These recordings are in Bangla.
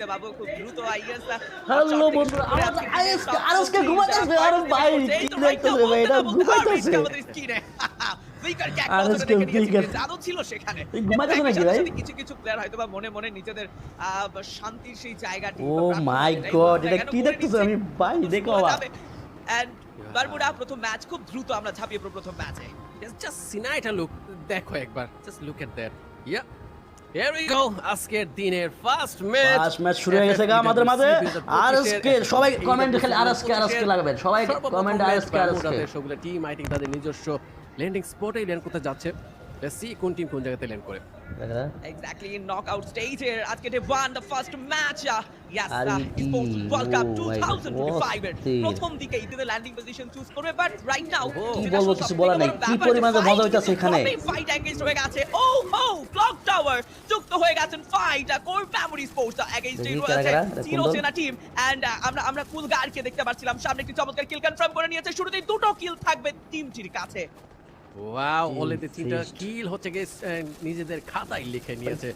দেখতে পাবো খুব দ্রুত আইএস হ্যালো বন্ধুরা আমাদের আইএসকে আরএসকে ঘুমাইতেছে আরে ভাই কি দেখতেছে ভাই এটা ঘুমাইতেছে আরএসকে ফিগার জাদু ছিল সেখানে। এই নাকি ভাই? কিছু কিছু প্লেয়ার হয়তো বা মনে মনে নিজেদের আহ, শান্তির সেই জায়গাটি ও মাই গড এটা কি দেখতেছো? আমি ভাই দেখো বাবা। এন্ড বারমুডা প্রথম ম্যাচ খুব দ্রুত আমরা ঝাঁপিয়ে পড়ব প্রথম ম্যাচে জাস্ট সিনাইটা লুক দেখো একবার just look at that yeah আজকের দিনের ফার্স্ট ম্যাচ ফার্স্ট ম্যাচ শুরু হয়ে গেছে গা আমাদের মাঝে আরএসকে সবাই কমেন্ট খালি আরএসকে আরএসকে লাগবেন। সবাই কমেন্ট আরএসকে আরএসকে সবগুলো টিম আই থিংক তাদের নিজস্ব ল্যান্ডিং স্পটে ল্যান্ড করতে যাচ্ছে। লেটস সি কোন টিম কোন জায়গাতে ল্যান্ড করে। Exactly in knockout stages. আজকে they won the first match. Uh, yes, কি? Sports World Cup Oh my God, 2025 এর প্রথম দিকে ইতিতে ল্যান্ডিং পজিশন চুজ করবে বাট রাইট নাও কি বলব, কিছু বলার নাই। কি পরিমাণে মজা হইতাছে এখানে। ফাইট এঙ্গেজ হয়ে গেছে ও হো ক্লক টাওয়ার যুক্ত হয়ে গেছেন fight core memory sports against দেখি রয়েছে? জিরো সেনা টিম এন্ড আমরা আমরা কুল দেখতে পাচ্ছিলাম। সামনে একটি চমৎকার কিল কনফার্ম করে নিয়েছে। শুরুতেই দুটো কিল থাকবে টিমটির কাছে। ওয়াও অলরেডি তিনটা. কিল হচ্ছে আহ, নিজেদের খাতায় লিখে নিয়েছে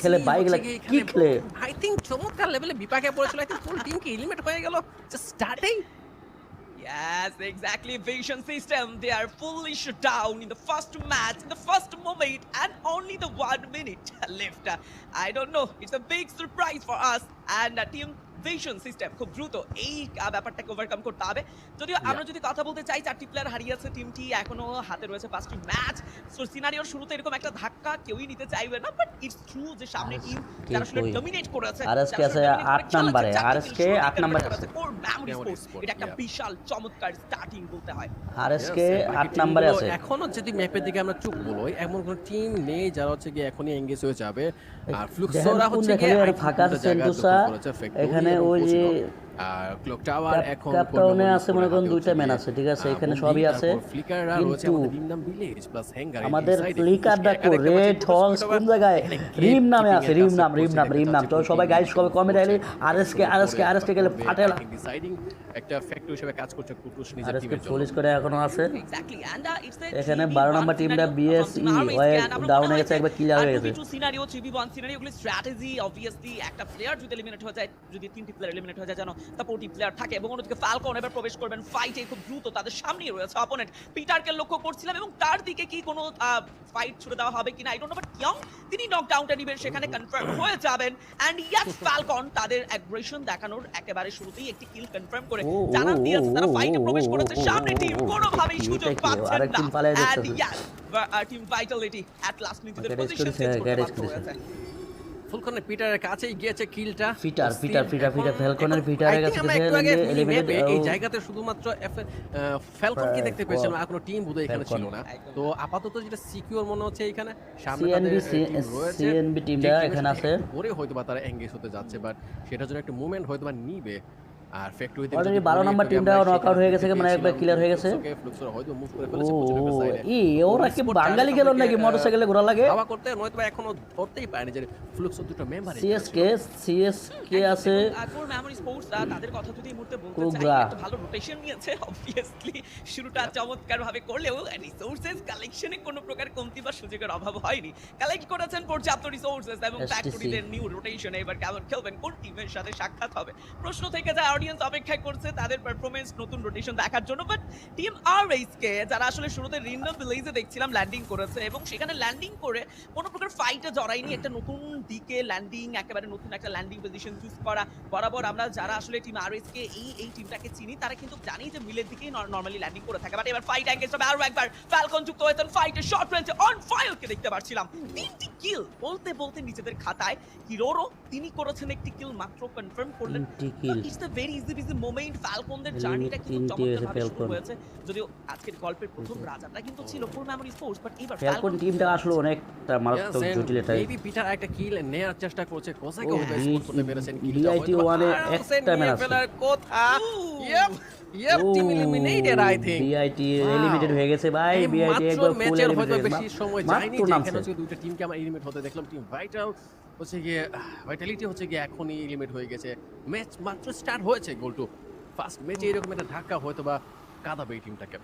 খেলে বাইকগুলা কি খেলে আই থিংক চমৎকার লেভেলে বিপাকে পড়েছিল আই থিংক ফুল টিম কি এলিমিনেট হয়ে গেল just starting Yes, exactly. Vision system. They are fully shut down in the first match, in the first moment, and only the one minute left. I don't know. It's a big surprise for us. And uh, team vision system খুব দ্রুত এই ব্যাপারটাকে ওভারকাম করতে হবে। যদিও আমরা যদি কথা বলতে চাই চারটি প্লেয়ার হারিয়েছে টিমটি এখনও হাতে রয়েছে পাঁচটি ম্যাচ সো সিনারিওর শুরুতে এরকম একটা ধাক্কা কেউই নিতে চাইবে না বাট ইটস ট্রু যে সামনে টিম যারা আসলে ডমিনেট করেছে যারা আছে dominate আট করে চালাচ্ছে, নাম্বারে, শুরুতেই আট নাম্বারে করেছে। আছে। এটা একটা বিশাল চমৎকার স্টার্টিং বলতে হয়। আরএসকে আট নাম্বারে আছে। এখনও যদি ম্যাপের দিকে আমরা চোখ বলোই এমন কোন টিম নেই যারা হচ্ছে গিয়ে এখনই এঙ্গেজ হয়ে যাবে। আর ফ্লুক্সোরা হচ্ছে গিয়ে ফাঁকা সেন্টুসা এখানে ওই যে আর ক্লক টাওয়ার এখন ক্যাপটাউনে আছে মনে করেন দুইটা ম্যান আছে ঠিক আছে? এখানে সবই আছে। কিন্তু আমাদের নিমনাম ভিলেজ প্লাস হ্যাঙ্গার আমাদের ফ্লিকার দেখো রেড হলস কোন জায়গায়? রিম নামে আছে রিম নাম রিম নাম রিম নাম তো সবাই গাইস সবাই কমেন্ট আইলে আরএসকে আরএসকে আরএসকে গেলে ফাটে ডিসাইডিং একটা ফ্যাক্টর হিসেবে কাজ করছে কুটুস নিজের আরএসকে টিমের জন্য। পুলিশ করে এখনও আছে। ইটস এখানে 12 নম্বর টিমটা BSE হয়ে down হয়ে গেছে, একবার clear হয়ে গেছে। সিনারিও 3v1 সিনারিও গুলো স্ট্র্যাটেজি অবভিয়াসলি একটা প্লেয়ার যদি এলিমিনেট হয়ে যায় যদি তিনটি প্লেয়ার এলিমিনেট হয়ে যায় জানো সাপোর্টিভ প্লেয়ার থাকে এবং অন্যদিকে ফালকন এবার প্রবেশ করবেন ফাইটে খুব দ্রুত। তাদের সামনেই রয়েছে অপোনেন্ট পিটারকে লক্ষ্য করছিলাম এবং তার দিকে কি কোনো ফাইট ছুড়ে দেওয়া হবে কিনা? আই ডোন্ট নো বাট তিনি নকডাউনটা নেবেন সেখানে কনফার্ম হয়ে যাবেন। এন্ড ইয়াস ফালকন তাদের অ্যাগ্রেশন দেখানোর একেবারে শুরুতেই একটি কিল কনফার্ম করে জানান দিয়েছে তারা ফাইটে প্রবেশ করেছে। সামনে টিম কোনোভাবেই সুযোগ পাচ্ছেন না। যাচ্ছে। Yes team Vitality at last নিজেদের পজিশন চেঞ্জ করতে garage বাধ্য হয়েছে। ফুলকনের পিটারের কাছেই গিয়েছে কিলটা। পিটার পিটার পিটার পিটার ফ্যালকনের পিটারের কাছে এই জায়গাতে শুধুমাত্র ফ্যালকন কি দেখতে পেয়েছিলাম? আর কোনো টিম বোধহয় এখানে ছিল না। তো আপাতত যেটা সিকিউর মনে হচ্ছে এখানে সামনে সিএনবি টিমটা এখানে আছে। পরে হয়তো বা তারা এঙ্গেজ হতে যাচ্ছে বাট সেটার জন্য একটা মুভমেন্ট হয়তো বা নিবে। আর ফ্যাক্টরিতে Already 12 নম্বর টিমটাও knock-out হয়ে গেছে, মানে একবার clear হয়ে গেছে। হয়তো মুভ করে ফেলেছে সাইডে ই ওরা কি বাঙালি গেল নাকি মোটরসাইকেলে ঘোরা লাগে? হাওয়া করতে নয়তো এখনও ধরতেই পারেনি যে ফ্লুক্স দুটো মেম্বার সিএসকে সিএসকে আছে। মেমোরি স্পোর্টস তাদের কথা যদি মুহূর্তে বলতে চাই একটা ভালো রোটেশন নিয়েছে অবভিয়াসলি শুরুটা চমৎকার ভাবে করলেও রিসোর্সেস কালেকশনে কোনো প্রকার কমতি বা সুযোগের অভাব হয়নি। কালেক্ট করেছেন পর্যাপ্ত রিসোর্সেস এবং ফ্যাক্টরিদের নিউ রোটেশনে এবার কেমন খেলবেন কোন টিমের সাথে সাক্ষাৎ হবে। প্রশ্ন থেকে যায় অডিয়েন্স অপেক্ষা করছে তাদের পারফরমেন্স নতুন রোটেশন দেখার জন্য। বাট টিম আর কে যারা আসলে শুরুতে রিন্ডম ভিলেজে দেখছিলাম ল্যান্ডিং করেছে এবং সেখানে ল্যান্ডিং করে কোনো প্রকার ফাইটে জড়ায়নি। একটা নতুন দিকে ল্যান্ডিং একেবারে নতুন একটা ল্যান্ডিং পজিশন চুজ করা বরাবর আমরা যারা আসলে টিম আর কে এই এই টিমটাকে চিনি তারা কিন্তু জানি যে মিলের দিকেই নর্মালি ল্যান্ডিং করে থাকে। বাট এবার ফাইট অ্যাঙ্গেজ হবে আরও একবার। ফ্যালকন যুক্ত হয়েছেন ফাইটে শর্ট রেঞ্জে অন ফায়ারকে দেখতে পাচ্ছিলাম তিনটি কিল বলতে বলতে নিজেদের খাতায়। হিরোরো তিনি করেছেন একটি কিল মাত্র কনফার্ম করলেন। It's the very easy busy moment ফ্যালকনদের জার্নিটা কিন্তু চমৎকারভাবে শুরু হয়েছে। যদিও আজকের গল্পের প্রথম রাজাটা কিন্তু ছিল ফুল মেমোরি স্পোর্টস বাট এবার ফ্যালকন টিমটা আসলে অনেকটা মারাত্মক জটিল এটা মেবি পিটার একটা কিল নেয়ার চেষ্টা করছে। কোসাকে ও, হয়তো স্কোর করতে পেরেছেন কিলটা এ আরামসে একটা নিয়ে ফেলার কথা। Yep yep team eliminated I think BIT eliminated হয়ে গেছে ভাই। বিআইটি একবার ফুল এলিমিনেটেড বেশি সময় যায়নি এখানে টিমকে আমরা এলিমিনেট হতে দেখলাম। টিম ভাইটাল হচ্ছে গিয়ে ভাইটালিটি হচ্ছে গিয়ে এখনই লিমিট হয়ে গেছে। ম্যাচ মাত্র স্টার্ট হয়েছে গোল টু ফার্স্ট ম্যাচে এরকম একটা ধাক্কা হয়তো বা কাঁদাবে এই টিমটাকে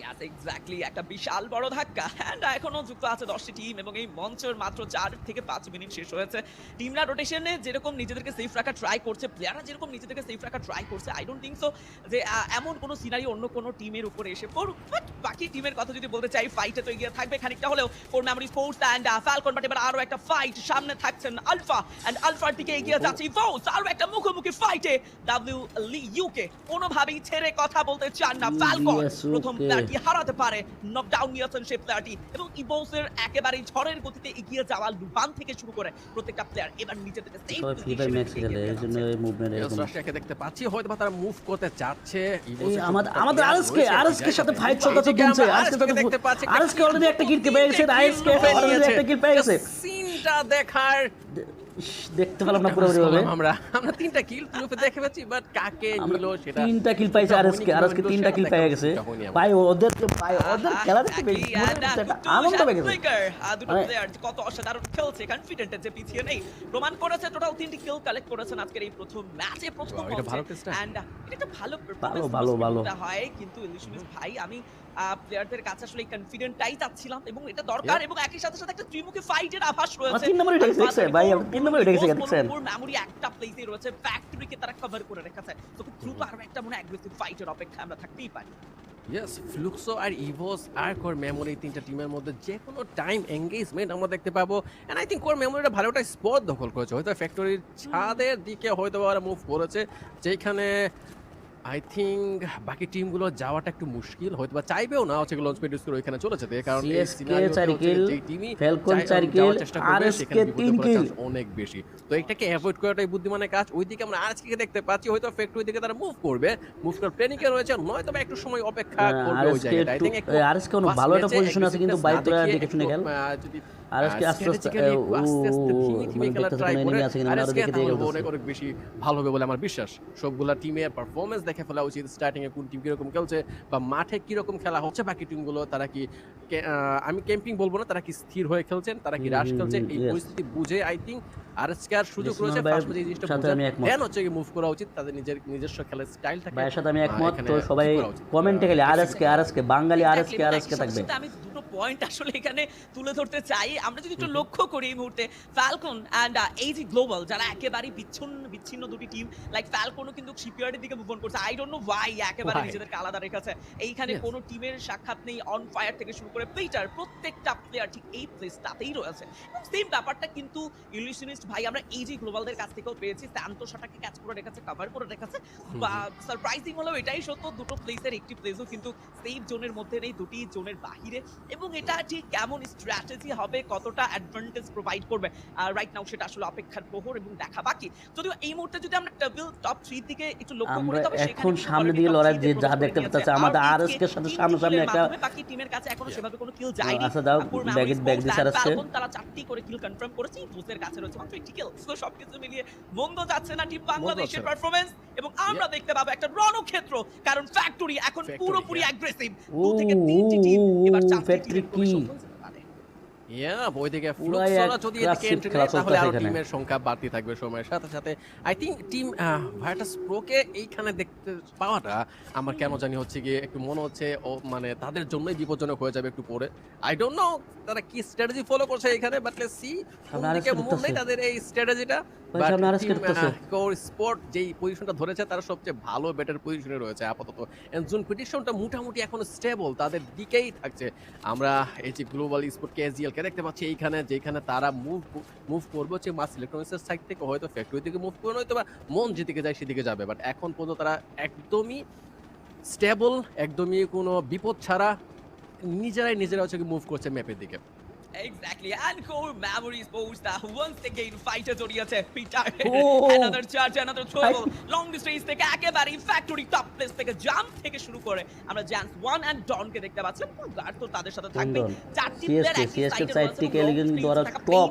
ইয়াস এক্স্যাক্টলি একটা বিশাল বড় ধাক্কা। অ্যান্ড এখনও যুক্ত আছে দশটি টিম এবং এই মঞ্চের মাত্র চার থেকে পাঁচ মিনিট শেষ হয়েছে। টিমরা রোটেশনে যেরকম নিজেদেরকে সেফ রাখা ট্রাই করছে প্লেয়াররা যেরকম নিজেদেরকে সেফ রাখা ট্রাই করছে আই ডোন্ট থিঙ্ক সো যে এমন কোনো সিনারি অন্য কোনো টিমের উপরে এসে পড়ুক। বাট বাকি টিমের কথা যদি বলতে চাই ফাইটে তো এগিয়ে থাকবে। খানিকটা হলেও core memory sports and Falcon but এবার আরও একটা ফাইট সামনে থাকছেন আলফা অ্যান্ড আলফার দিকে এগিয়ে যাচ্ছে ইভোস আরও একটা মুখোমুখি ফাইটে ডাব্লিউ লি ইউকে কোনোভাবেই ছেড়ে কথা বলতে চান না ফ্যালকন প্রথম. প্লেয়ারটি হারাতে পারে? নকডাউন নিয়েছেন সেই প্লেয়ারটি এবং ইভোসের একেবারে ঝড়ের গতিতে এগিয়ে যাওয়া লুবান থেকে শুরু করে প্রত্যেকটা প্লেয়ার এবার নিচে থেকে সেফ ফ্রি ফায়ার ম্যাক্স খেলে এই জন্য মুভমেন্ট ইয়েস এরকম। রাশিয়াকে দেখতে পাচ্ছি হয়তো তারা মুভ করতে চাচ্ছে। এই আমাদের আমাদের আরএসকে আরএসকে সাথে ফাইট চলতে দুমছে আরএসকে সাথে দেখতে পাচ্ছি আরএসকে অলরেডি একটা কিল পেয়ে গেছে আরএসকে অলরেডি একটা কিল পেয়ে গেছে। সিনটা দেখার দেখতে পেলাম না পুরোপুরি ভাবে। আমরা। আমরা তিনটা কিল গ্রুপে দেখে পেয়েছি বাট কাকে নিল সেটা তিনটা কিল পাইছে আরএসকে আরএসকে তিনটা কিল পেয়ে গেছে। ভাই ওদের ভাই ওদের খেলা দেখতে বেশ একটা আনন্দ পেয়ে গেছে। দুটো প্লেয়ার কত অসাধারণ খেলছে কনফিডেন্ট যে পিছিয়ে নেই। প্রমাণ করেছে টোটাল তিনটি কিল কালেক্ট করেছেন আজকের এই প্রথম ম্যাচে প্রথম এটা ভালো test, এন্ড এটা একটা ভালো ভালো, ভালো, ভালো। হয় কিন্তু ইলিশনিস ভাই আমি প্লেয়ারদের কাছে আসলে কনফিডেন্টটাই চাচ্ছিলাম এবং এটা দরকার এবং একই সাথে সাথে একটা ত্রিমুখী ফাইটের আভাস রয়েছে। তিন নম্বরে উঠে গেছে, ভাই, তিন নম্বরে উঠে গেছে, দেখছেন? মেমোরি একটা প্লেসে রয়েছে ফ্যাক্টরিকে তারা কভার করে রেখেছে। তো খুব দ্রুত আরও একটা মনে অ্যাগ্রেসিভ ফাইটের অপেক্ষা আমরা থাকতেই পারি। ইয়েস ফ্লুক্সো আর ইভোস আর কোর মেমোরি তিনটা টিমের মধ্যে যে কোনো টাইম এঙ্গেজমেন্ট আমরা দেখতে পাবো। এন্ড আই থিঙ্ক কোর মেমোরিটা ভালো একটা স্পট দখল করেছে। হয়তো ফ্যাক্টরির ছাদের দিকে হয়তো বা ওরা মুভ করেছে। যেখানে আই থিঙ্ক বাকি টিমগুলো যাওয়াটা একটু মুশকিল হয়তো বা চাইবেও না হচ্ছে লঞ্চ পেডিস করে ওইখানে চলেছে এই কারণে তে চার RSK সেখানে বিপদে তিন chance অনেক বেশি। তো এটাকে অ্যাভয়েড করাটাই বুদ্ধিমানের কাজ ওইদিকে আমরা আজকে দেখতে পাচ্ছি হয়তো ফ্যাক্টরি দিকে তারা মুভ করবে মুভ করার প্ল্যানিংয়ে রয়েছে নয়তো বা একটু সময় অপেক্ষা করবে ওই জায়গায় আই থিঙ্ক আরএসকে অনেক ভালো একটা পজিশন আছে কিন্তু বাইরে দেখে শুনে খেল যদি আরএসকে আস্তে আস্তে আস্তে আস্তে ও, ধীমে ধীমে মানে খেলা দেখতেছে ট্রাই কোনো করে enemy আছে কিনা, আমরা আরও আরএসকে দেখে তাহলে দেখে অনেক অনেক বেশি ভালো হবে বলে আমার বিশ্বাস সবগুলা টিমের পারফরমেন্স দেখে ফেলা উচিত স্টার্টিং এ কোন টিম কীরকম খেলছে বা মাঠে কীরকম খেলা হচ্ছে বাকি টিমগুলো তারা কি কে- আমি ক্যাম্পিং বলব না তারা কি স্থির হয়ে খেলছেন তারা কি রাশ খেলছেন এই পরিস্থিতি বুঝে আই থিঙ্ক আরএসকে আর সুযোগ রয়েছে ফার্স্ট এই জিনিসটা। দেন হচ্ছে কি মুভ করা উচিত তাদের নিজের নিজস্ব খেলার স্টাইল থাকে ভাইয়ের সাথে আমি একমত তো সবাই? কমেন্টে গেলে RSK RSK Bangali Exactly, RSK এবং আরএসকে একই সাথে থাকবে দুটো পয়েন্ট আসলে এখানে তুলে ধরতে চাই। আমরা যদি একটু লক্ষ্য করি এই মুহূর্তে ফ্যালকন অ্যান্ড এইজি গ্লোবাল যারা একেবারে বিচ্ছিন্ন বিচ্ছিন্ন দুটি টিম লাইক ফ্যালকনও কিন্তু শিপইয়ার্ডের দিকে মুভ করছে। আই ডোন্ট নো ওয়াই একেবারে? নিজেদেরকে আলাদা রেখেছে এইখানে কোনো টিমের সাক্ষাৎ নেই অন ফায়ার থেকে শুরু করে পিটার প্রত্যেকটা প্লেয়ার ঠিক এই প্লেসটাতেই রয়েছে। এবং সেম ব্যাপারটা কিন্তু ইলিউশনিস্ট ভাই আমরা এইজি গ্লোবালদের কাছ থেকেও পেয়েছি। স্যান্তোসাটাকে ক্যাচ করে রেখেছে কভার করে রেখেছে। বা সারপ্রাইজিং হলো এটাই সত্য দুটো প্লেসের একটি প্লেসও কিন্তু সেফ জোনের মধ্যে নেই দুটি জোনের বাহিরে। এবং এটা ঠিক কেমন স্ট্র্যাটেজি হবে কতটা অ্যাডভান্টেজ প্রোভাইড করবে? রাইট নাও সেটা আসলে অপেক্ষার প্রহর এবং দেখা বাকি। যদিও এই মুহূর্তে যদি আমরা টেবিল টপ থ্রির দিকে একটু লক্ষ্য করি তবে সেখানে এখন সামনের দিকে লড়াই যে যা দেখতে পাচ্ছি, আমাদের আর RSK এইদিকে এর সাথে তিনটি সামনাসামনি একটা- বাকি টিমের কাছে এখনও সেভাবে কোনো কিল যায়নি। আচ্ছা দাও আপুর ব্যাগ দিছে and আরএসকে তারা চারটি করে কিল কনফার্ম করেছে বুসের কাছে রয়েছে মাত্র একটি কিল তো সবকিছু মিলিয়ে মন্দ যাচ্ছে না টিম বাংলাদেশের পারফরম্যান্স এবং আমরা দেখতে পাবো একটা রণক্ষেত্র কারণ ফ্যাক্টরি এখন পুরোপুরি অ্যাগ্রেসিভ দু থেকে তিনটি টিম এবার চারটি Factory টিমের প্রবেশ কি? হতে পারে। ইয়া ওইদিকে ফ্লুক্সরা যদি এদিকে এন্ট্রি নেয় তাহলে আরও টিমের সংখ্যা বাড়তে থাকবে সময়ের সাথে সাথে। আই থিঙ্ক টিম ভাইটাস প্রোকে এইখানে দেখতে পাওয়াটা আমার কেন জানি হচ্ছে গিয়ে একটু মনে হচ্ছে ও মানে তাদের জন্যই বিপজ্জনক হয়ে যাবে একটু পরে। আই ডোন্ট নো তারা কি স্ট্র্যাটেজি ফলো করছে এখানে বাট লেটস সি সামনে ওদিকে মন নেই তাদের এই স্ট্র্যাটেজিটা। কোর যেই পজিশনটা ধরেছে তারা সবচেয়ে ভালো বেটার পজিশনে রয়েছে আপাতত। জোন প্রিডিকশনটা মোটামুটি এখন স্টেবল তাদের দিকেই থাকছে। আমরা এই যে গ্লোবাল স্পোর্ট কেজিএল কে দেখতে পাচ্ছি এইখানে যেখানে তারা মুভ মুভ করবে হচ্ছে মাস ইলেকট্রনিক্সের সাইড থেকে, হয়তো ফ্যাক্টরি থেকে মুভ করবে হয়তো বা মন যেদিকে যায় সেদিকে যাবে। বাট এখন পর্যন্ত তারা একদমই স্টেবল একদমই কোনো বিপদ ছাড়া নিজেরাই নিজেরা হচ্ছে মুভ করছে ম্যাপের দিকে। Exactly, and core memories post that once again fighter জড়িয়েছে Peter Oh! another charge another trouble. Long distance থেকে একেবারে ফ্যাক্টরি টপ প্লেস থেকে জাম্প থেকে শুরু করে আমরা জ্যান্স ওয়ান এন্ড ডন কে দেখতে পাচ্ছি। গার্ড তো তাদের সাথে থাকবে চারটি প্লেয়ার একই CSK থেকে এলিগেন দ্বারা top,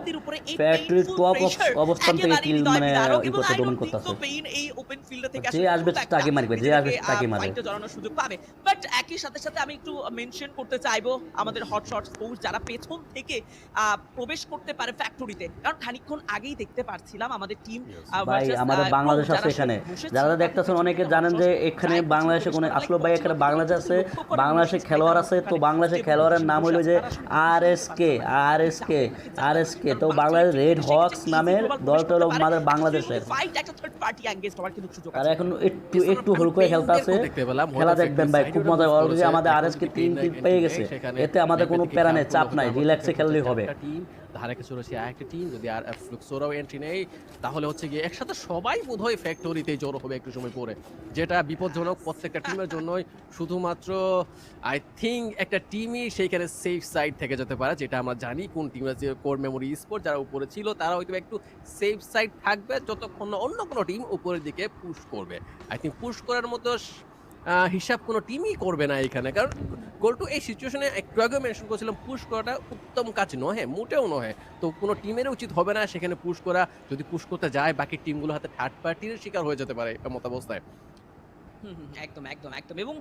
factory top অবস্থান থেকে kill মানে ই করতে, dominate করতেছে। পেইন এই ওপেন ফিল্ড থেকে যে আসবে তাকে মারবে, যে আসবে তাকে মারবে। ফাইটে জড়ানোর সুযোগ পাবে। বাট একই সাথে সাথে আমি একটু মেনশন করতে চাইব আমাদের হট শট স্পোর্টস যারা পেছন থেকে আহ, প্রবেশ করতে পারে ফ্যাক্টরিতে কারণ খানিকক্ষণ আগেই দেখতে পারছিলাম আমাদের টিম ভাই আমাদের বাংলাদেশ আছে এখানে। যারা দেখতেছেন অনেকে জানেন যে এখানে বাংলাদেশে কোনো আসলো ভাই এখানে বাংলাদেশ আছে। বাংলাদেশে খেলোয়াড় আছে তো বাংলাদেশের খেলোয়াড়ের নাম হলো যে R S K R S K R S K তো বাংলাদেশ রেড হক্স নামের দলটা হলো আমাদের বাংলাদেশের। আছে। এখন একটু একটু হল করে খেলতে আছে। খেলা দেখবেন ভাই খুব মজা অলরেডি আমাদের আর এস কে তিন পেয়ে গেছে। এতে আমাদের কোনো প্যারা নেই চাপ নাই রিল্যাক্সে খেললেই হবে। একটা টিম ধারে কাছে রয়েছে একটা টিম যদি আর ফ্লুক্সোরাও এন্ট্রি নেই তাহলে হচ্ছে গিয়ে একসাথে সবাই বোধহয় ফ্যাক্টরিতে জড়ো হবে একটু সময় পরে। যেটা বিপজ্জনক প্রত্যেকটা টিমের জন্যই। শুধুমাত্র আই থিঙ্ক একটা টিমই সেইখানে সেফ সাইড থেকে যেতে পারে যেটা আমরা জানি কোন টিম আছে কোর মেমোরি স্পোর্ট যারা উপরে ছিল তারা হয়তো একটু সেফ সাইড থাকবে যতক্ষণ না অন্য কোনো টিম উপরের দিকে পুশ করবে। আই থিঙ্ক পুশ করার মতো হিসাব কোনো টিমই করবে না এখানে। কারণ গোলটু এই সিচুয়েশনে একটু আগে মেনশন করেছিলাম পুশ করাটা উত্তম কাজ নহে, মোটেও নহে। তো কোনো টিমের উচিত হবে না সেখানে পুশ করা। যদি পুশ করতে যায়, বাকি টিমগুলো হাতে থার্ড পার্টির শিকার হয়ে যেতে পারে এমত অবস্থায়। একদম একদম একদম। এবং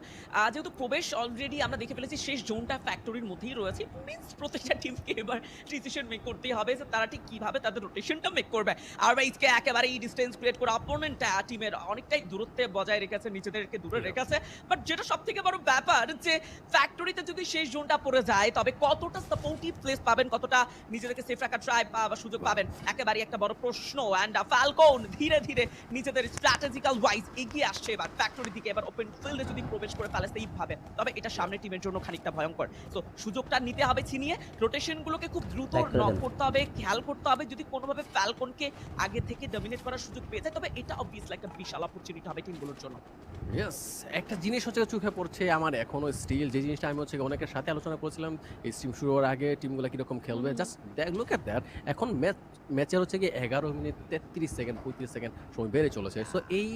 যেহেতু প্রবেশ অলরেডি আমরা দেখে ফেলেছি শেষ জোনটা ফ্যাক্টরির মধ্যেই রয়েছে মিন্স প্রত্যেকটা টিমকে এবার ডিসিশন মেক করতেই হবে যে তারা ঠিক কীভাবে তাদের রোটেশনটা মেক করবে। আর বাইজকে একেবারে এই ডিস্টেন্স ক্রিয়েট করে অপোনেন্ট টিমের অনেকটাই দূরত্বে বজায় রেখেছে নিজেদেরকে দূরে রেখেছে। বাট যেটা সব থেকে বড় ব্যাপার যে ফ্যাক্টরিতে যদি শেষ জোনটা পড়ে যায় তবে কতটা সাপোর্টিভ প্লেস পাবেন কতটা নিজেদেরকে সেফ রাখার ট্রাই বা সুযোগ পাবেন একেবারে একটা বড় প্রশ্ন। অ্যান্ড ফ্যালকন ধীরে ধীরে নিজেদের স্ট্র্যাটেজিক্যাল ওয়াইজ এগিয়ে আসছে এবার ফ্যাক্টরির দিকে এবার ওপেন ফিল্ডে যদি প্রবেশ করে ফেলে সেই ভাবে। তবে এটা সামনের টিমের জন্য খানিকটা ভয়ঙ্কর। তো সুযোগটা নিতে হবে ছিনিয়ে। রোটেশন গুলোকে খুব দ্রুত নক করতে হবে খেয়াল করতে হবে। যদি কোনোভাবে ফ্যালকনকে আগে থেকে ডমিনেট করার সুযোগ পেয়ে যায় তবে এটা অবভিয়াসলি একটা বিশাল অপরচুনিটি হবে টিমগুলোর জন্য। ইয়েস একটা জিনিস হচ্ছে চোখে পড়ছে আমার এখনও স্টিল যে জিনিসটা আমি হচ্ছে অনেকের সাথে আলোচনা করেছিলাম এই স্টিম শুরু হওয়ার আগে টিমগুলো কীরকম খেলবে। জাস্ট লুক এট দ্যাট এখন ম্যাচ ম্যাচের হচ্ছে গিয়ে এগারো মিনিট তেত্রিশ সেকেন্ড পঁয়ত্রিশ সেকেন্ড সময় বেড়ে চলেছে। সো এই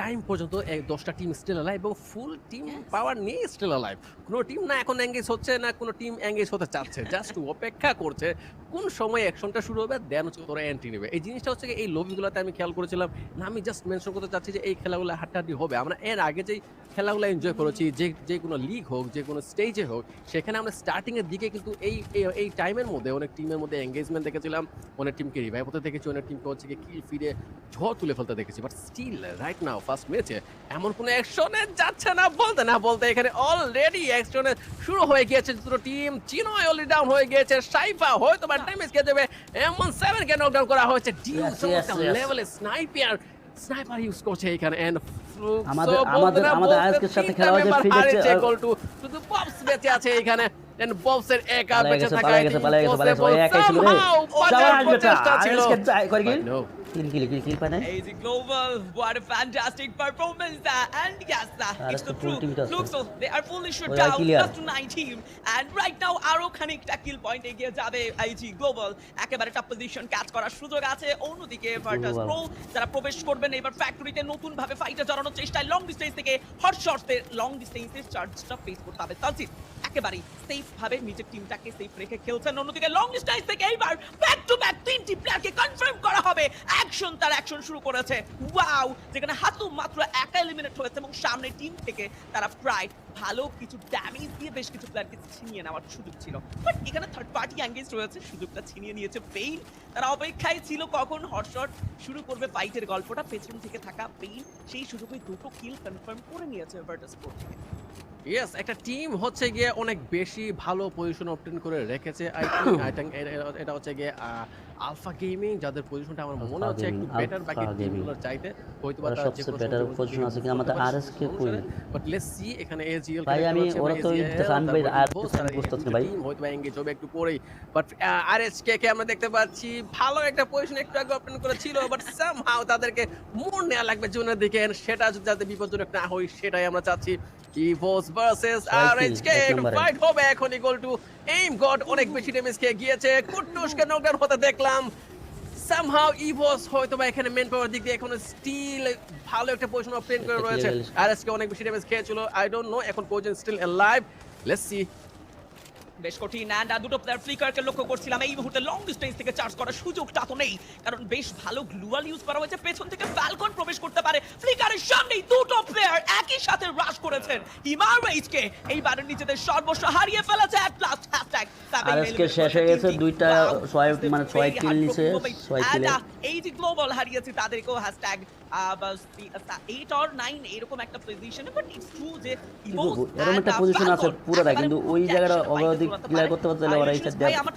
টাইম পর্যন্ত এক দশটা টিম স্টিল আলাইভ এবং ফুল টিম পাওয়ার নিয়ে স্টিল আলাইভ কোনো টিম না এখন অ্যাঙ্গেজ হচ্ছে না কোনো টিম অ্যাঙ্গেজ হতে চাচ্ছে। জাস্ট অপেক্ষা করছে কোন সময় অ্যাকশনটা শুরু হবে দেন হচ্ছে তোরা এন্ট্রি নেবে। এই জিনিসটা হচ্ছে এই লবিগুলোতে আমি খেয়াল করেছিলাম না, আমি জাস্ট মেনশন করতে চাচ্ছি যে এই খেলাগুলো হাড্ডাহাড্ডি হবে। আমরা এর আগে যেই খেলাগুলো এনজয় করেছি, যে যে কোনো লিগ হোক, যে কোনো স্টেজে হোক, সেখানে আমরা স্টার্টিংয়ের দিকে কিন্তু এই, এই- টাইমের মধ্যে, অনেক টিমের মধ্যে এঙ্গেজমেন্ট দেখেছিলাম, অনেক টিমকে রিভাইভ হতে দেখেছি, অনেক টিমকে হচ্ছে কি ফিরে ঝড় তুলে ফেলতে দেখেছি। But still right now first ম্যাচে এমন কোনো অ্যাকশনে যাচ্ছে না বলতে না বলতে এখানে অলরেডি অ্যাকশনে শুরু হয়ে গিয়েছে। দুটো টিম চিনয় অলরেডি ডাউন হয়ে গিয়েছে সাইফা হয়তো বা ড্যামেজ খেয়ে দেবে এমন সেভেন কে নকডাউন করা হয়েছে ডিউ yes, লেভেলে স্নাইপার স্নাইপার ইউজ করছে এখানে এন্ড আমাদের- আমাদের- আমাদের আজকের সাথে খেলা হয়েছে টু শুধু পপস বেঁচে আছে এখানে। এন্ড বক্সের একা বেঁচে থাকা পালায় গেছে, পালায় গেছে, ওই একাই ছিল রে। আজকে করে. কিল কিল কিল কিল uh, আর it's আজকে the full truth. team টা আছে। Looks so they are fully shut ওই down, just to nine team and right now আরও খানিকটা কিল পয়েন্ট এগিয়ে যাবে AG Global একেবারে টপ পজিশন ক্যাচ করার সুযোগ আছে অন্যদিকে ভার্টাস Global। প্রো যারা প্রবেশ করবেন এবার ফ্যাক্টরিতে নতুন ভাবে ফাইটে জড়ানোর চেষ্টায় লং ডিস্টেন্স থেকে হট শটসের লং ডিস্টেন্সের চার্জটা ফেস করতে হবে তানজিদ একেবারেই সেফ ভাবে নিজের টিমটাকে সেফ রেখে খেলছেন। অন্যদিকে লং ডিস্টেন্স থেকে এইবার ব্যাক টু ব্যাক তিনটি প্লেয়ারকে কনফার্ম করা হবে। অ্যাকশন তার অ্যাকশন শুরু করেছে। ওয়াও যেখানে হাতু মাত্র একা এলিমিনেট হয়েছে এবং সামনে টিম থেকে তারা প্রায় ভালো কিছু ড্যামেজ দিয়ে বেশ কিছু প্লেয়ারকে ছিনিয়ে নেওয়ার সুযোগ ছিল। বাট এখানে থার্ড পার্টি অ্যাঙ্গেজ রয়েছে, সুযোগটা ছিনিয়ে নিয়েছে পেইন তারা অপেক্ষায় ছিল কখন হটশট শুরু করবে ফাইটের গল্পটা। পেছন থেকে থাকা পেইন সেই সুযোগে দুটো কিল কনফার্ম করে নিয়েছে ভার্টাস থেকে। ইয়েস একটা টিম হচ্ছে গিয়ে অনেক বেশি ভালো পজিশন অবটেন করে রেখেছে আই থিঙ্ক এটা হচ্ছে গিয়ে আলফা গেমিং যাদের পজিশনটা আমার মনে হচ্ছে একটু বেটার বাকি টিমগুলোর চাইতে হয়তো বা তারা সবচেয়ে better position আছে কিনা, আমাদের কই? বাট লেটস সি এখানে এজিএল ভাই, আমি ওরা তো ভাই, আর বুঝতেছি না ভাই। হয়তো বা এঙ্গেজ হবে একটু পরেই বাট আরএসকে কে আমরা দেখতে পাচ্ছি ভালো একটা পজিশন একটু আগে ওপেন করেছিল বাট সামহাউ তাদেরকে মোড় নেওয়া লাগবে জোনের দিকে সেটা যাতে বিপজ্জনক না হয় সেটাই আমরা চাচ্ছি ইভোস ভার্সেস নম্বরে। ফাইট হবে এখন ইকুয়াল টু এইম গড অনেক বেশি ড্যামেজ খেয়ে গিয়েছে। কুট্টুসকে নকডাউন হতে দেখলাম। সামহাউ ইভোস হয়তো বা এখানে মেন পাওয়ার দিক দিয়ে এখনও স্টিল ভালো একটা পজিশন অবটেন করে রয়েছে। আরএসকে অনেক বেশি ড্যামেজ খেয়েছিল। আই ডোন্ট নো এখন কোজন স্টিল অ্যালাইভ লেটস সি বেশ কঠিন অ্যান্ড দুটো প্লেয়ার ফ্লিকারকে লক্ষ্য করছিলাম। এই মুহূর্তে লং ডিস্টেন্স থেকে চার্জ করার সুযোগটা তো নেই কারণ বেশ ভালো গ্লুয়াল ইউজ করা হয়েছে। পেছন থেকে ফ্যালকন প্রবেশ করতে পারে। ফ্লিকারের সামনেই দুটো প্লেয়ার একই সাথে রাশ করেছেন ইমার রেইজকে এইবারের নিজেদের সর্বস্ব হারিয়ে ফেলেছে অ্যাট লাস্ট হ্যাশট্যাগ RSK শেষ হয়ে গেছে, দুইটা ছয়- মানে ছয় kill নিছে, ছয় এ। এই যে গ্লোবাল হারিয়েছে তাদেরকেও হ্যাশট্যাগ এইট অর নাইন এরকম একটা পজিশনে বাট ইটস ট্রু যে এরকম একটা position আছে পুরোটা, কিন্তু ওই জায়গাটা করতে পারতে ওরা এই আমার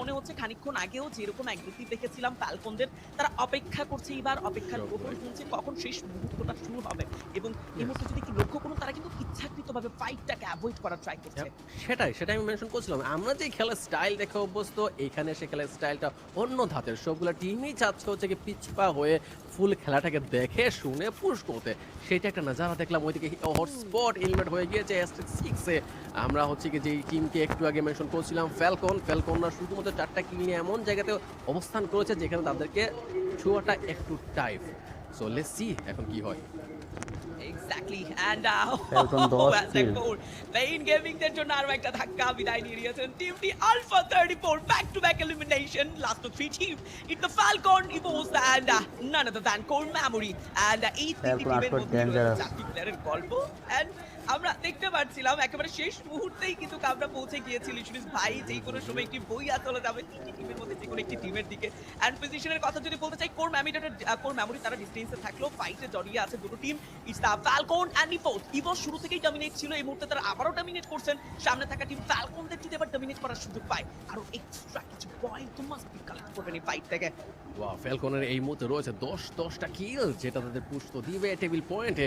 মনে হচ্ছে খানিকক্ষণ আগেও যেরকম অ্যাগ্রেসিভ দেখেছিলাম ফ্যালকনদের তারা অপেক্ষা করছে এবার অপেক্ষার Sure, শুনছে কখন শেষ মুহূর্তটা শুরু হবে। এবং এই মুহূর্তে যদি কি লক্ষ্য করুন তারা কিন্তু ইচ্ছাকৃতভাবে ফাইটটাকে অ্যাভয়েড করার ট্রাই করছে। সেটাই সেটাই আমি মেনশন করছিলাম। আমরা যে খেলার স্টাইল দেখে অভ্যস্ত এখানে সে খেলার স্টাইলটা অন্য ধাতের সবগুলো টিমই চাচ্ছে হচ্ছে কি পিছপা হয়ে ফুল খেলাটাকে দেখে শুনে পুশ করতে। সেটা একটা নজারা দেখলাম ওইদিকে হটস্পট এলিমেন্ট হয়ে গিয়েছে এস সিক্সে আমরা হচ্ছে কি যে টিমকে একটু আগে মেনশন করছিলাম ফ্যালকন ফ্যালকনরা শুধুমাত্র চারটা কিল নিয়ে এমন জায়গাতে অবস্থান করেছে যেখানে তাদেরকে ছোঁয়াটা একটু টাইপ সো লেটস সি এখন কি হয়। এক্স্যাক্টলি এন্ড গেমিং দের জন্য আরও একটা ধাক্কা বিদায় নিয়ে নিয়েছেন টিমটি alpha 34 back to back elimination last three team it the Falcon Evos and none than core memory and এই তিনটি Falcon টিমের আসলে মধ্যে dangerous। রয়েছে চারটি প্লেয়ারের গল্প। এন্ড আমরা দেখতে পাচ্ছিলাম একেবারে শেষ মুহূর্তেই কিন্তু আমরা পৌঁছে গিয়েছি লিশনিস ভাই যেই কোনো সময় একটি বই চলে যাবে টিমের মধ্যে যে কোনো একটি টিমের দিকে। এন্ড পজিশনের কথা যদি বলতে চাই কোর মেমোরিটার কোর মেমোরি তারা ডিস্টেন্সে ফাইটে জড়িয়ে আছে দুটো টিম ফ্যালকন অ্যান্ড শুরু থেকেই ডমিনেট ছিল, এই মুহূর্তে তারা আবারও ডমিনেট করছেন। সামনে থাকা টিম ফ্যালকনদের যদি এবার ডমিনেট করার সুযোগ পায়। আরও এক্সট্রা কিছু পয়েন্ট তো মাস্ট বি কালেক্ট করবেন এই ফাইট থেকে। ওয়াও ফ্যালকনের এই মুহূর্তে রয়েছে দশ, দশটা কিল যেটা তাদের তো দিবে। টেবিল পয়েন্টে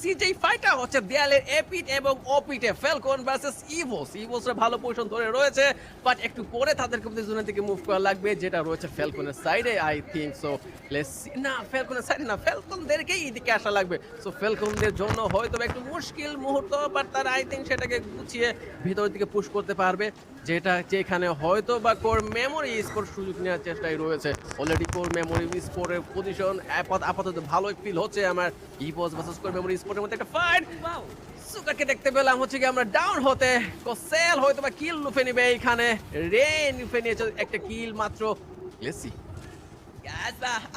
সি যেই ফাইটটা হচ্ছে দেয়ালের এপিট এবং ওপিটে ফ্যালকন ভার্সেস ইভোস ইভোসরা ভালো পজিশন ধরে রয়েছে বাট একটু পরে তাদেরকে মধ্যে জোনের দিকে মুভ করা লাগবে, যেটা রয়েছে ফ্যালকনের সাইডে আই থিংক সো লেটস না ফ্যালকনের সাইডে না ফ্যালকনদেরকেই এদিকে আসা লাগবে। সো ফ্যালকনদের জন্য হয়তো একটু মুশকিল মুহূর্ত বাট তারা আই থিংক সেটাকে গুছিয়ে ভিতরের দিকে পুশ করতে পারবে, যেটা যেখানে হয়তো বা কোর মেমোরি স্কোর সুযোগ নেওয়ার চেষ্টায় রয়েছে। অলরেডি কোর মেমোরি স্পোর্টের পজিশন আপাতত ভালোই ফিল হচ্ছে আমার ইপোজ ভার্সেস কোর মেমোরি স্পোর্টের মধ্যে একটা ফাইট দেখতে পেলাম হচ্ছে কি আমরা ডাউন হতে কোসেল হয়তো বা কিল লুফে নিবে এইখানে। রেন লুফে নিয়েছে একটা কিল মাত্র। লেসি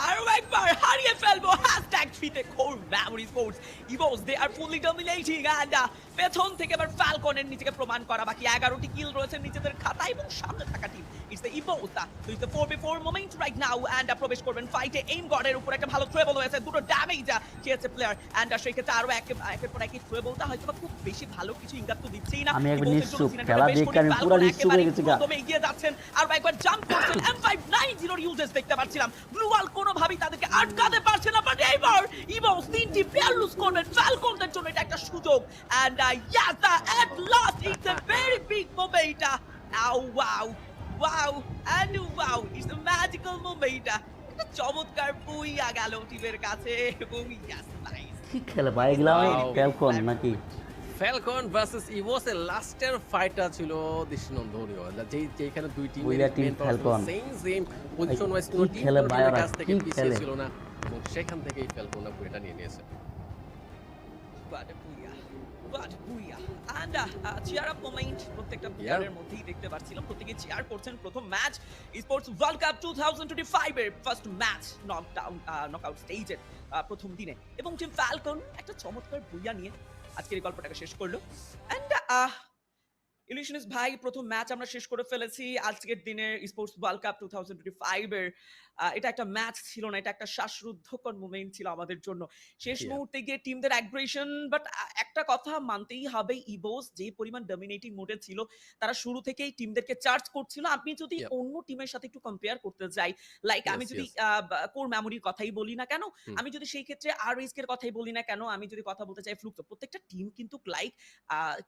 আরও একবার হারিয়ে ফেলব। হ্যাশট্যাগ ফিতে core memory sports Evos they are dominating পেছন থেকে এবার ফ্যালকনের নিজেকে প্রমাণ করা। বাকি এগারোটি কিল রয়েছে নিজেদের খাতায় এবং সামনে থাকা টিম ইটস দ্য ইভোস তো it's the four B four moment right now and প্রবেশ করবেন ফাইটে এইম গডের উপর একটা ভালো ট্রেবল হয়েছে দুটো ড্যামেজ খেয়েছে প্লেয়ার অ্যান্ড সেই ক্ষেত্রে আরও এক একের পর একই ট্রেবলটা হয়তো খুব বেশি ভালো কিছু ইঙ্গাত তো দিচ্ছেই না। আমি একবার নিশ্চুপ, খেলা দেখে আমি কঠিন। নিশ্চুপ হয়ে গেছি গা। প্রথমে এগিয়ে যাচ্ছেন। আর একবার জাম্প করছেন M590 ইউজেস দেখতে পাচ্ছিলাম। ব্লুয়াল কোনোভাবেই তাদেরকে আটকাতে পারছে না বাট এইবার ইভোস তিনটি প্লেয়ার লুজ করবেন ফ্যালকনদের জন্য এটা একটা সুযোগ। And yes at last it's a very big moment now wow wow and wow it's a magical moment একটা চমৎকার বইয়া গেল টিমের কাছে। এবং ইয়াস নাইস কি খেলে ভাই? এগুলা. ফ্যালকন নাকি? ফ্যালকন ভার্সেস ইভোসের লাস্টের ফাইটটা ছিল দৃষ্টিনন্দনীয় যেই যেখানে দুই team Falcon. Same same position wise কোনো টিম খেলে কাছ থেকে কি পিছিয়ে খেলে? ছিল না। এবং সেখান থেকেই ফ্যালকনরা বুয়েটা নিয়ে নিয়েছে। But booyah but booyah cheer up moment প্রত্যেকটা প্লেয়ারের মধ্যেই দেখতে পাচ্ছিলাম। প্রত্যেকে চিয়ার করছেন প্রথম ম্যাচ স্পোর্টস ওয়ার্ল্ড কাপ 2025 এর ফার্স্ট ম্যাচ নকডাউন নকআউট স্টেজের প্রথম দিনে। এবং টিম ফ্যালকন একটা চমৎকার বুইয়া নিয়ে আজকের এই গল্পটাকে শেষ করল। এন্ড ইলিশনিস ভাই প্রথম ম্যাচ আমরা শেষ করে ফেলেছি। আজকের দিনে sports world cup two thousand twenty five এর আহ, এটা একটা ম্যাচ ছিল না এটা একটা শ্বাসরুদ্ধকর মুভমেন্ট ছিল আমাদের জন্য। শেষ মুহূর্তে গিয়ে টিমদের অ্যাগ্রেশন বাট একটা কথা মানতেই হবে ইবোস যে পরিমাণ ডমিনেটিং মোডে ছিল তারা শুরু থেকেই টিমদেরকে চার্জ করছিল। আপনি যদি অন্য টিমের সাথে একটু কম্পেয়ার করতে যাই লাইক আমি যদি কোর মেমোরির কথাই বলি না কেন আমি যদি সেই ক্ষেত্রে আর রিস্কের কথাই বলি না কেন আমি যদি কথা বলতে চাই ফ্লুক তো প্রত্যেকটা টিম কিন্তু লাইক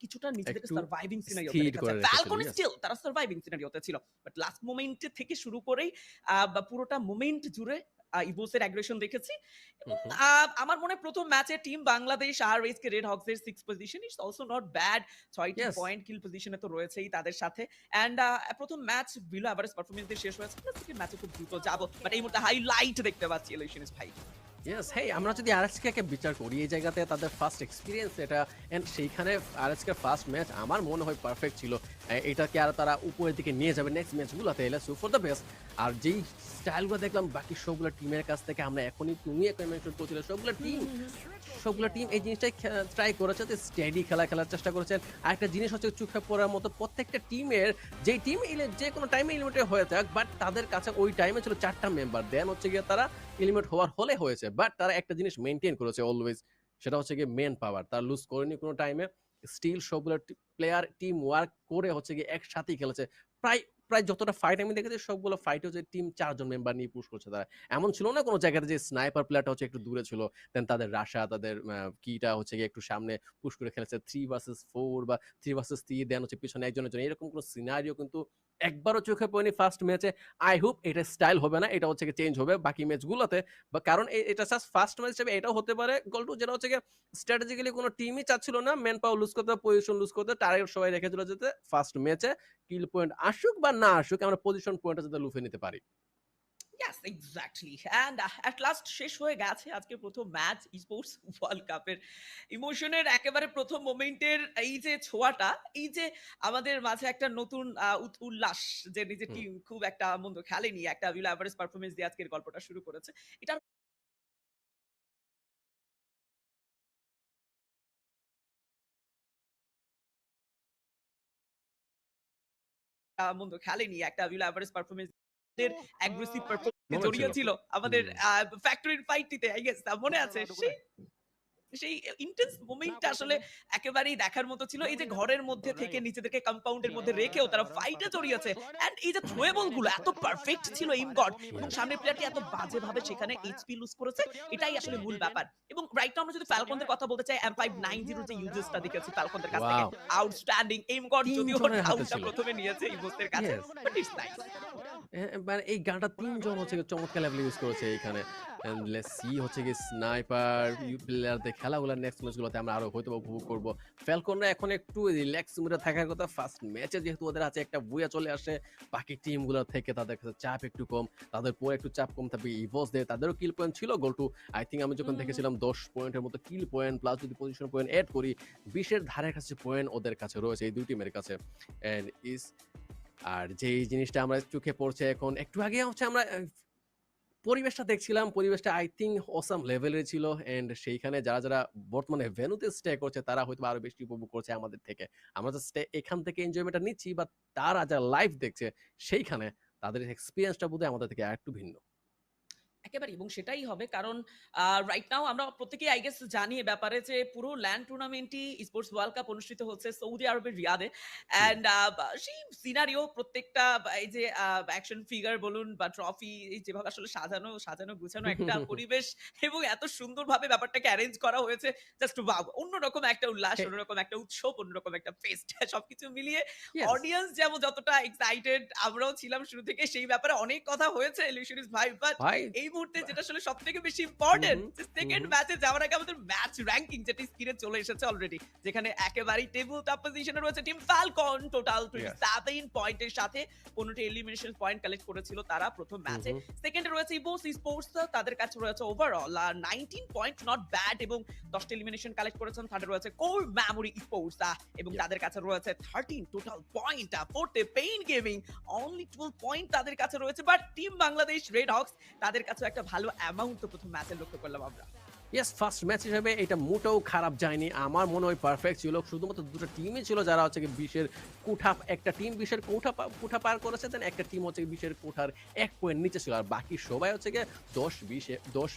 কিছুটা নিজেদেরকে সার্ভাইভিং সিনারিও স্থির ফ্যালকন স্টিল তারা সার্ভাইভিং সিনারিওতে ছিল। বাট লাস্ট মোমেন্টে থেকে শুরু করেই পুরোটা মোমেন্ট জুড়ে ইভোসের অ্যাগ্রেশন দেখেছি। আমার মনে প্রথম ম্যাচে টিম বাংলাদেশ আর red হকসের six position it's also not bad ছয়টি পয়েন্ট কিল পজিশনে তো রয়েছেই তাদের সাথে। এন্ড প্রথম ম্যাচ বিলো অ্যাভারেজ পারফরমেন্স দিয়ে শেষ হয়েছে। ম্যাচে খুব দ্রুত যাব। বাট এই মুহূর্তে হাইলাইট দেখতে পাচ্ছি ইলেকশনিস ভাই। ইয়েস হেই আমরা যদি আরএসকে বিচার করি এই জায়গাতে তাদের ফার্স্ট এক্সপিরিয়েন্স এটা। এন্ড সেইখানে আরএসকে ফার্স্ট ম্যাচ আমার মনে হয় পারফেক্ট ছিল। এটাকে আর তারা উপরের দিকে নিয়ে যাবে নেক্সট ম্যাচগুলোতে এলে সো ফর দ্য বেস্ট আর যেই স্টাইলগুলো দেখলাম, বাকি সবগুলো টিমের কাছ থেকে আমরা এখনই তুমি একটা মেনশন করছিলে। সবগুলো টিম সবগুলো টিম এই জিনিসটাই ট্রাই করেছে যে স্টেডি খেলা খেলার চেষ্টা করেছেন আর একটা জিনিস হচ্ছে চোখে পড়ার মতো প্রত্যেকটা টিমের যে টিম যে কোনো টাইমে এলিমিনেট হয়ে যাক বাট তাদের কাছে ওই টাইমে ছিল চারটা মেম্বার দেন হচ্ছে গিয়ে তারা এলিমিনেট হওয়ার হলে হয়েছে বাট তারা একটা জিনিস মেনটেন করেছে অলওয়েজ সেটা হচ্ছে গিয়ে মেন পাওয়ার তারা লুজ করেনি কোনো টাইমে স্টিল সবগুলো প্লেয়ার টিম ওয়ার্ক করে হচ্ছে গিয়ে একসাথেই খেলেছে। প্রায় প্রায় যতটা ফাইট আমি দেখেছি, সবগুলো ফাইট হচ্ছে টিম চারজন মেম্বার নিয়ে পুশ করছে তারা। এমন ছিল না কোনো জায়গাতে যে স্নাইপার প্লেয়ারটা হচ্ছে একটু দূরে ছিল দেন তাদের রাশা তাদের কিটা হচ্ছে গিয়ে একটু সামনে পুশ করে খেলেছে। থ্রি ভার্সেস ফোর বা থ্রি ভার্সেস থ্রি দেন হচ্ছে পিছনে একজনের জন্য, এরকম কোনো সিনারিও কিন্তু একবারও চোখে পড়েনি ফার্স্ট ম্যাচে আই হোপ এটা স্টাইল হবে না, এটা হচ্ছে চেঞ্জ হবে বাকি ম্যাচগুলোতে বা কারণ এটা সাস ফার্স্ট ম্যাচ হিসেবে এটাও হতে পারে। গল্প যেটা হচ্ছে কি স্ট্র্যাটেজিক্যালি কোনো টিমই চাচ্ছিল না। ম্যান পাওয়ার লুজ করতে পজিশন লুজ করতে টার্গেট সবাই রেখেছিল যাতে ফার্স্ট ম্যাচে কিল পয়েন্ট আসুক বা না আসুক, আমরা পজিশন পয়েন্টটা যাতে লুফে নিতে পারি। Yes exactly and at last শেষ হয়ে গেছে আজকে প্রথম ম্যাচ স্পোর্টস ওয়ার্ল্ড কাপের ইমোশনের একেবারে প্রথম মোমেন্টের এই যে ছোঁয়াটা এই যে আমাদের মাঝে একটা নতুন উল্লাস যে নিজের। টিম খুব একটা মন্দ খেলেনি একটা বিল অ্যাভারেজ পারফরমেন্স দিয়ে আজকের গল্পটা শুরু করেছে। এটা মন্দ খেলেনি একটা বিল average performance aggressive performance Moment জড়িয়ে ছিল। আমাদের ফ্যাক্টরির ফাইটটিতে আই গেস মনে আছে? সেই সেই ইন্টেন্স মোমেন্টটা আসলে একেবারেই দেখার মতো ছিল। এই যে ঘরের মধ্যে থেকে নিজেদেরকে কম্পাউন্ডের মধ্যে রেখেও তারা ফাইটে জড়িয়েছে। এন্ড এই যে থ্রোয়েবলগুলো এত পারফেক্ট ছিল ইম গড এবং সামনের প্লেয়ারটি এত বাজে ভাবে সেখানে এইচপি লুজ করেছে এটাই আসলে মূল ব্যাপার। এবং রাইট আমরা যদি ফ্যালকনদের কথা বলতে চাই এম ফাইভ নাইন জিরো যে ইউজেসটা দেখেছি ফ্যালকনদের কাছ থেকে. আউটস্ট্যান্ডিং এইম গড যদিও আউটটা প্রথমে নিয়েছে ইভোসের কাছে বাট ইটস নাইস মানে এই গানটা তিনজন হচ্ছে গিয়ে চমৎকার লেভেলে ইউজ করেছে এইখানে সি হচ্ছে কি স্নাইপার প্লেয়ারদের খেলাগুলো নেক্সট ম্যাচগুলোতে আমরা আরও হয়তো উপভোগ করব। ফ্যালকনরা এখন একটু রিল্যাক্স মুডে থাকার কথা ফার্স্ট ম্যাচে যেহেতু ওদের আছে একটা বুয়া চলে আসে বাকি টিমগুলো থেকে তাদের কাছে চাপ একটু কম তাদের পরে একটু চাপ কম থাকবে। ইভোস দেয় তাদেরও কিল পয়েন্ট ছিল গোল টু আই থিঙ্ক আমি যখন দেখেছিলাম দশ পয়েন্টের মতো কিল পয়েন্ট প্লাস যদি পজিশন পয়েন্ট অ্যাড করি বিশের ধারের কাছে পয়েন্ট ওদের কাছে রয়েছে এই দুই টিমের কাছে। এন্ড ইস আর যেই জিনিসটা আমরা চোখে পড়ছে এখন, একটু আগে হচ্ছে আমরা পরিবেশটা দেখছিলাম, পরিবেশটা আই থিঙ্ক অসাম লেভেলের ছিল অ্যান্ড সেইখানে যারা যারা বর্তমানে ভেনুতে স্টে করছে, তারা হয়তো আরও বেশি উপভোগ করছে আমাদের থেকে। আমরা তো স্টে এখান থেকে এনজয়মেন্টটা নিচ্ছি বা তারা যারা লাইভ দেখছে, সেইখানে তাদের এক্সপিরিয়েন্সটা বোধহয় আমাদের থেকে একটু ভিন্ন। একেবারে এবং সেটাই হবে কারণ রাইট নাও আমরা প্রত্যেকেই আই গেস জানি এ ব্যাপারে যে পুরো ল্যান্ড টুর্নামেন্টই স্পোর্টস ওয়ার্ল্ড কাপ অনুষ্ঠিত হচ্ছে সৌদি আরবের রিয়াদে অ্যান্ড সেই সিনারিও প্রত্যেকটা এই যে অ্যাকশন ফিগার বলুন বা ট্রফি যেভাবে আসলে সাজানো সাজানো গুছানো একটা পরিবেশ এবং এত সুন্দরভাবে ব্যাপারটাকে অ্যারেঞ্জ করা হয়েছে জাস্ট বাব অন্যরকম একটা উল্লাস হ্যাঁ। অন্যরকম একটা উৎসব অন্যরকম একটা ফেস্ট সবকিছু মিলিয়ে. অডিয়েন্স যেমন যতটা এক্সাইটেড আমরাও ছিলাম শুরু থেকে সেই ব্যাপারে অনেক কথা হয়েছে লিশরিস ভাই বাট এই মুহূর্তে যেটা আসলে সব থেকে বেশি ইম্পর্টেন্ট সেকেন্ড ম্যাচে যাওয়ার আগে আমাদের ম্যাচ র্যাঙ্কিং যেটা স্ক্রিনে চলে এসেছে অলরেডি যেখানে একেবারেই টেবিল টপ পজিশনে রয়েছে টিম ফ্যালকন টোটাল সেভেন পয়েন্টের সাথে পনেরোটি এলিমিনেশন পয়েন্ট কালেক্ট করেছিল তারা প্রথম ম্যাচে সেকেন্ডে রয়েছে ইবোস স্পোর্টস তাদের কাছে রয়েছে overall nineteen point not bad এবং দশটা এলিমিনেশন কালেক্ট করেছেন। থার্ডে রয়েছে কোর মেমোরি স্পোর্টস এবং তাদের কাছে রয়েছে thirteen total point ফোর্থে Pain Gaming only twelve point তাদের কাছে রয়েছে। But team Bangladesh Red Hawks তাদের কাছে একটা ভালো অ্যামাউন্ট তো প্রথম ম্যাচে লক্ষ্য করলাম আমরা। ইয়েস ফার্স্ট ম্যাচ হিসেবে এটা মোটেও খারাপ যায়নি। আমার মনে হয় পারফেক্ট ছিল। শুধুমাত্র দুটো টিমই ছিল যারা হচ্ছে কি বিশের কোঠা একটা টিম বিশের কোঠা কোঠা পার করেছে দেন একটা টিম হচ্ছে বিশের কোঠার এক পয়েন্ট নিচে ছিল। আর বাকি সবাই হচ্ছে গিয়ে দশ বিশে দশ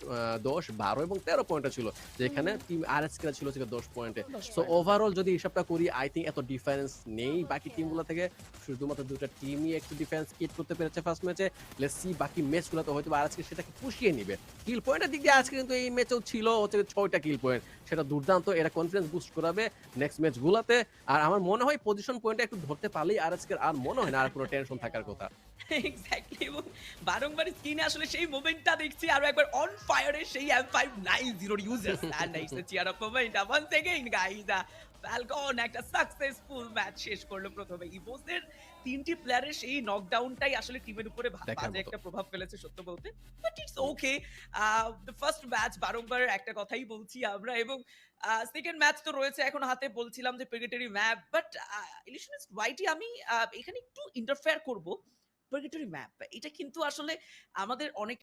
দশ বারো এবং তেরো পয়েন্টে ছিল। যেখানে টিম আর এস ছিল ছিল দশ পয়েন্টে সো ওভারঅল যদি হিসাবটা করি আই থিঙ্ক এত ডিফারেন্স নেই বাকি টিমগুলো থেকে। শুধুমাত্র দুটো টিমই একটু ডিফারেন্স কিট করতে পেরেছে ফার্স্ট ম্যাচে লেটস সি বাকি ম্যাচগুলোতে হয়তো বা আজকে সেটাকে পুষিয়ে নিবে। কিল পয়েন্টের দিক দিয়ে আজকে কিন্তু এই ম্যাচেও ছিল হচ্ছে ছয়টা কিল পয়েন্ট সেটা দুর্দান্ত, এরা কনফিডেন্স বুস্ট করাবে নেক্সট ম্যাচগুলোতে আর আমার মনে হয় পজিশন পয়েন্টে একটু ধরতে পারলেই আর আজকের আর মনে হয় না আর কোনো টেনশন থাকার কথা। এক্স্যাক্টলি এবং বারংবার স্ক্রিনে আসলে সেই মোমেন্টটা দেখছি, আর একবার অন ফায়ারে সেই এম ফাইভ নাইন জিরোর users and it's a cheer moment Falcon একটা সাকসেসফুল ম্যাচ শেষ করল প্রথমে। ইভোসের তিনটি প্লেয়ারের সেই নকডাউনটাই আসলে টিমের উপরে বাজে একটা প্রভাব ফেলেছে সত্য বলতে। But it's okay the first match বারংবার একটা কথাই বলছি আমরা এবং সেকেন্ড ম্যাচ তো রয়েছে এখন হাতে। বলছিলাম যে পেগেটরি ম্যাপ বাট ইলিশনিস্ট ওয়াইটি আমি এখানে একটু ইন্টারফেয়ার করব। পেগেটরি ম্যাপ এটা কিন্তু আসলে আমাদের অনেক